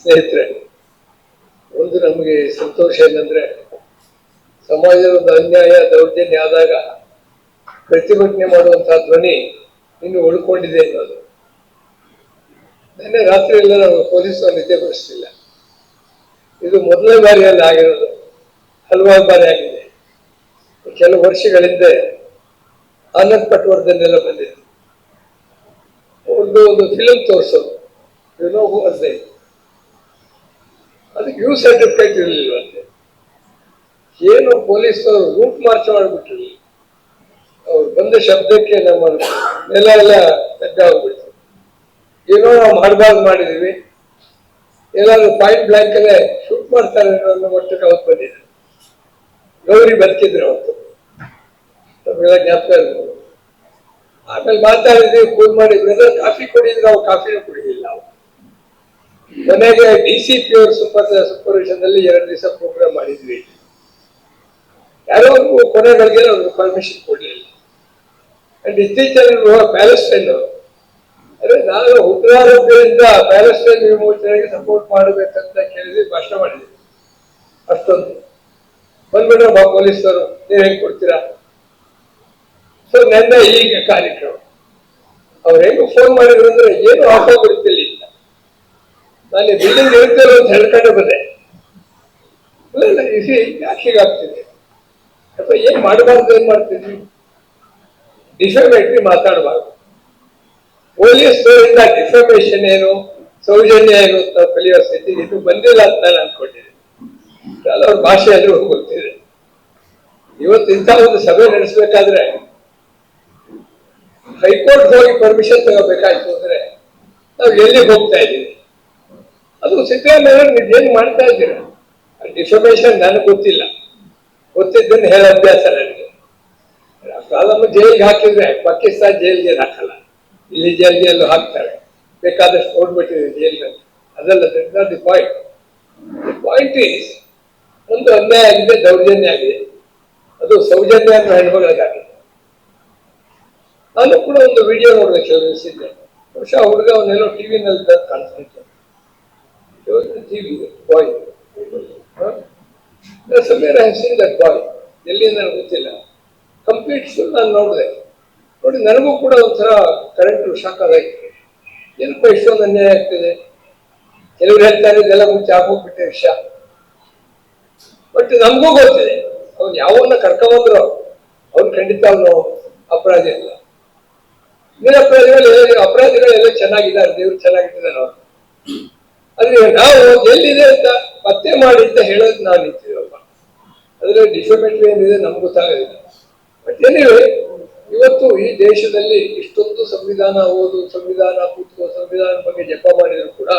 ಸ್ನೇಹಿತರೆ, ಒಂದು ನಮಗೆ ಸಂತೋಷ ಏನಂದ್ರೆ, ಸಮಾಜದ ಒಂದು ಅನ್ಯಾಯ, ದೌರ್ಜನ್ಯ ಆದಾಗ ಪ್ರತಿಭಟನೆ ಮಾಡುವಂತಹ ಧ್ವನಿ ಇನ್ನು ಉಳ್ಕೊಂಡಿದೆ ಅನ್ನೋದು. ನಿನ್ನೆ ರಾತ್ರಿ ಎಲ್ಲ ನಾವು ಪೊಲೀಸರು ನಿದ್ದೆ ಬರೆಸಲಿಲ್ಲ ಇದು ಮೊದಲನೇ ಬಾರಿಯಲ್ಲಿ ಆಗಿರೋದು, ಹಲವಾರು ಬಾರಿ ಆಗಿದೆ. ಕೆಲವು ವರ್ಷಗಳಿಂದೆ ಆನಂದ್ ಪಟ್ವರ್ಧನ್ ಎಲ್ಲ ಬಂದಿದೆ. ಒಂದು ಒಂದು ಫಿಲಮ್ ತೋರಿಸೋದು. ಏನೋ ಅದೇ ಅದಕ್ಕೆ ಯೂ ಸರ್ಟಿಫಿಕೇಟ್ ಇರಲಿಲ್ವಂತೆ ಏನು ಪೊಲೀಸರು ರೂಟ್ ಮಾರ್ಚ್ ಮಾಡಿಬಿಟ್ರು. ಅವ್ರು ಬಂದ ಶಬ್ದಕ್ಕೆ ನಮ್ಮ ನೆಲ ಎಲ್ಲ ಹೋಗ್ಬಿಡ್ತು ಏನೋ ನಾವು ಮಾಡಬಾರ್ದು ಮಾಡಿದೀವಿ. ಏನಾದ್ರು ಪಾಯಿಂಟ್ ಬ್ಲಾಂಕ್ ಅಲ್ಲೇ ಶೂಟ್ ಮಾಡ್ತಾರೆ ಅನ್ನೋ ಮಟ್ಟಕ್ಕೆ ಅವತ್ತು ಬಂದಿದೆ ಗೌರಿ ಬದುಕಿದ್ರು ಅವತ್ತು. ನಮಗೆಲ್ಲ ಜ್ಞಾಪಕ ಇರ್ಬೋದು. ಆಮೇಲೆ ಮಾತಾಡಿದ್ವಿ ಫೋನ್ ಮಾಡಿ ಬ್ರದರ್ ಕಾಫಿ ಕುಡಿದ್ರೆ, ನಾವು ಕಾಫಿನೂ ಕುಡಿಲಿಲ್ಲ ನಾವು ಕೊನೆಗೆ ಡಿ ಸಿ ಪಿ ಅವ್ರ ಸೂಪರ್ ಸೂಪರ್ವಿಷನ್ ಅಲ್ಲಿ ಎರಡು ದಿವಸ ಪ್ರೋಗ್ರಾಮ್ ಮಾಡಿದ್ವಿ. ಯಾರೋ ಕೊನೆಗಳಿಗೆ ಅವ್ರಿಗೆ ಪರ್ಮಿಷನ್ ಕೊಡಲಿಲ್ಲ. ಅಂಡ್ ಇತ್ತೀಚೆಗೆ ಪ್ಯಾಲೆಸ್ಟೈನ್ ಅದೇ ನಾನು ಉಗ್ರಾರೋಗ್ಯದಿಂದ ಪ್ಯಾಲೆಸ್ಟೈನ್ ವಿಮೋಚನೆಗೆ ಸಪೋರ್ಟ್ ಮಾಡಬೇಕಂತ ಕೇಳಿದ್ವಿ, ಭಾಷಣ ಮಾಡಿದ್ವಿ. ಅಷ್ಟೊಂದು. ಬಂದ್ಬಿಟ್ರೆ ಬಾ ಪೊಲೀಸರು ನೀವು ಹೆಂಗ್ ಕೊಡ್ತೀರಾ? ಸೊ ನನ್ನ ಈಗ ಕಾರ್ಯಕ್ರಮ. ಅವ್ರು ಹೆಂಗ್ ಫೋನ್ ಮಾಡಿದ್ರು ಅಂದ್ರೆ, ಏನು ಆಟೋ ಇಲ್ಲ ನಾನು ಬಿಲ್ಡಿಂಗ್ ಇರ್ತಿಲ್ಲ ಅಂತ ಹೇಳ್ಕೊಂಡು ಬಂದೆ. ಇಲ್ಲ ಇಸಿ ಯಾಕೆ ಆಗ್ತಿದೆ? ಅಥವಾ ಏನ್ ಮಾಡಬಾರ್ದು, ಏನ್ ಮಾಡ್ತಿದ್ವಿ ಡಿಫಮೇಟ್ರಿ ಮಾತಾಡಬಾರ್ದು. ಪೊಲೀಸ್ ಇಂದ ಡಿಫಮೇಷನ್ ಏನು, ಸೌಜನ್ಯ ಏನು ಅಂತ ಕಲಿಯೋ ಸ್ಥಿತಿ ಇದು ಬಂದಿಲ್ಲ ಅಂತ ನಾನು ಅನ್ಕೊಂಡಿದ್ದೀನಿ. ಅಲ್ಲ ಅವ್ರ ಭಾಷೆ ಆದ್ರೂ ಗೊತ್ತಿದೆ ಇವತ್ತು ಇಂಥ ಒಂದು ಸಭೆ ನಡೆಸಬೇಕಾದ್ರೆ ಹೈಕೋರ್ಟ್ ಹೋಗಿ ಪರ್ಮಿಷನ್ ತಗೋಬೇಕಾಯ್ತು ಅಂದ್ರೆ ನಾವು ಎಲ್ಲಿಗೆ ಹೋಗ್ತಾ ಇದ್ದೀವಿ? ಅದು ಸಿದ್ದರಾಮಯ್ಯ ನೀವು ಏನು ಮಾಡ್ತಾ ಇದ್ದೀರಾ? ಡಿಫಮೇಷನ್ ನನಗೆ ಗೊತ್ತಿಲ್ಲ. ಗೊತ್ತಿದ್ದನ್ನು ಹೇಳೋ ಅಭ್ಯಾಸ ನನಗೆ. ಕಾಲಮ್ಮ ಜೈಲಿಗೆ ಹಾಕಿದ್ರೆ ಪಾಕಿಸ್ತಾನ್ ಜೈಲಿಗೆ ಹಾಕಲ್ಲ. ಇಲ್ಲಿ ಜೈಲಿಗೆ ಹಾಕ್ತಾರೆ. ಬೇಕಾದಷ್ಟು ನೋಡ್ಬಿಟ್ಟಿದೆ ಜೈಲಿನಲ್ಲಿ. ಅದಲ್ಲ the point the point is ಒಂದು ಅನ್ಯಾಯ ಆಗಿದೆ ದೌರ್ಜನ್ಯ ಆಗಿದೆ. ಅದು ಸೌಜನ್ಯ ಅನ್ನೋ ಹೆಣ್ಮಗಳಿಗಾಗಿದೆ. ನಾನು ಕೂಡ ಒಂದು ವಿಡಿಯೋ ನೋಡಿದೆ ಕೆಲವು ಬಹುಶಃ ಹುಡುಗ ಅವನ್ನೆಲ್ಲೋ ಟಿವಿನಲ್ಲಿ ಕಾಣಿಸ್ತಿತ್ತು TV boy Sameer that boy ಎಲ್ಲಿ ನನಗೆ ಗೊತ್ತಿಲ್ಲ. ಕಂಪ್ಲೀಟ್ ನಾನು ನೋಡಿದೆ. ನೋಡಿ, ನನಗೂ ಕೂಡ ಒಂಥರ ಕರೆಂಟ್ ಶಾಕ್ ಆಗಾಯಿತು. ಏನಪ್ಪ ಇಷ್ಟೊಂದು ಅನ್ಯಾಯ ಆಗ್ತಿದೆ? ಕೆಲವರು ಹೇಳ್ತಾರೆ, ಇದೆಲ್ಲ ಮುಂಚೆ ಆಗೋಗ್ಬಿಟ್ಟೆ ವಿಷ ಬಟ್ ನಮಗೂ ಗೊತ್ತಿದೆ. ಅವ್ನು ಯಾವನ್ನ ಕರ್ಕೊಂಬಂದ್ರು ಅವ್ನು ಖಂಡಿತ ಅವನು ಅಪರಾಧಿ ಅಲ್ಲ. ನಿರಪರಾಧಿಗಳು ಅಪರಾಧಿಗಳು ಅಪರಾಧಿಗಳು ಎಲ್ಲ ಚೆನ್ನಾಗಿದ್ದಾರೆ, ದೇವ್ರು ಚೆನ್ನಾಗಿಟ್ಟಿದ್ದಾರೆ ಅವ್ರು. ಆದ್ರೆ ನಾವು ಎಲ್ಲಿದೆ ಅಂತ ಪತ್ತೆ ಮಾಡಿ ಅಂತ ಹೇಳೋದು ನಾವು ನಿಂತಿದ್ದೀವಪ್ಪ ಅಂದ್ರೆ ಡಿಸಬಿಲಿಟಿ ಏನಿದೆ ನಮ್ಗೆ ಗೊತ್ತಾಗೋದಿಲ್ಲ ಬಟ್ ಏನಿವೆ ಇವತ್ತು ಈ ದೇಶದಲ್ಲಿ ಇಷ್ಟೊಂದು ಸಂವಿಧಾನ ಓದು, ಸಂವಿಧಾನ ಕೂತ್ಕೋ ಸಂವಿಧಾನ ಬಗ್ಗೆ ಜಪ ಮಾಡಿದ್ರು ಕೂಡ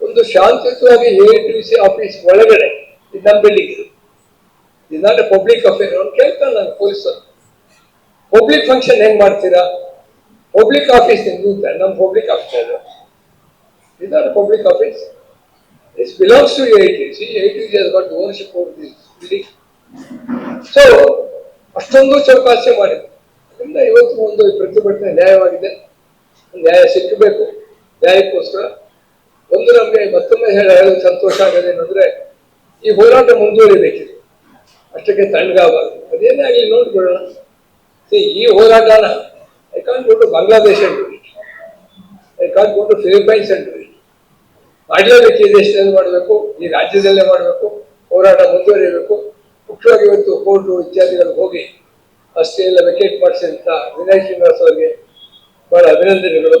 ಒಂದು ಶಾಂತಿಯುತವಾಗಿ ಎ ಟಿ ಸಿ ಆಫೀಸ್ ಒಳಗಡೆ, ಇದು ನಮ್ಮ ಬಿಲ್ಡಿಂಗ್ ಇದು. ಇದಾದ್ರೆ ಪಬ್ಲಿಕ್ ಅಫೇರ್ ಅವ್ನು ಕೇಳ್ತಾನೆ ನಾನು ಪೊಲೀಸರು. ಪಬ್ಲಿಕ್ ಫಂಕ್ಷನ್ ಹೆಂಗ್ ಮಾಡ್ತೀರಾ? ಪಬ್ಲಿಕ್ ಆಫೀಸ್ ನಿಮ್ದು ನಮ್ಮ ಪಬ್ಲಿಕ್ ಆಫೀಸ್ ಅದು Is not a public office. This belongs to AIT. See, AIT has got ownership over this building. So, ಅಷ್ಟೊಂದು ಚೌಕಾಸಿ ಮಾಡಿದೆ ಅದರಿಂದ ಇವತ್ತು ಒಂದು ಪ್ರತಿಭಟನೆ ನ್ಯಾಯವಾಗಿದೆ. ನ್ಯಾಯ ಸಿಕ್ಕಬೇಕು. ನ್ಯಾಯಕ್ಕೋಸ್ಕರ ಒಂದು ನಮಗೆ ಮತ್ತೊಮ್ಮೆ ಹೇಳಿ ಸಂತೋಷ ಆಗೋದೇನೆಂದ್ರೆ ಈ ಹೋರಾಟ ಮುಂದುವರಿಬೇಕಿದೆ ಅಷ್ಟಕ್ಕೆ ತಣ್ಣಗಾಗಬಾರ್ದು. ಅದೇನೇ ಆಗಲಿ ನೋಡ್ಬಿಡೋಣ See, ಈ ಹೋರಾಟನ I can go to Bangladesh and I can go to Philippines and ಮಾಡಲೇಬೇಕು ರೀತಿ ದೇಶದಲ್ಲಿ ಮಾಡಬೇಕು, ಈ ರಾಜ್ಯದಲ್ಲೇ ಮಾಡಬೇಕು, ಹೋರಾಟ ಮುಂದುವರಿಯಬೇಕು. ಮುಖ್ಯವಾಗಿ ಇವತ್ತು ಕೋರ್ಟು ಇತ್ಯಾದಿಗಳು ಹೋಗಿ ಅಷ್ಟೇ ಎಲ್ಲ ವೆಕೇಟ್ ಮಾಡಿಸಿದಂಥ ವಿನಯ್ ಶ್ರೀನಿವಾಸ್ ಅವರಿಗೆ ಬಹಳ ಅಭಿನಂದನೆಗಳು.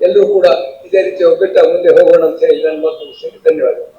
ಎಲ್ಲರೂ ಕೂಡ ಇದೇ ರೀತಿ ಒಗ್ಗಟ್ಟ ಮುಂದೆ ಹೋಗೋಣ ಅಂತ ಹೇಳಿ ನನ್ನ ಮಾತು ಧನ್ಯವಾದಗಳು.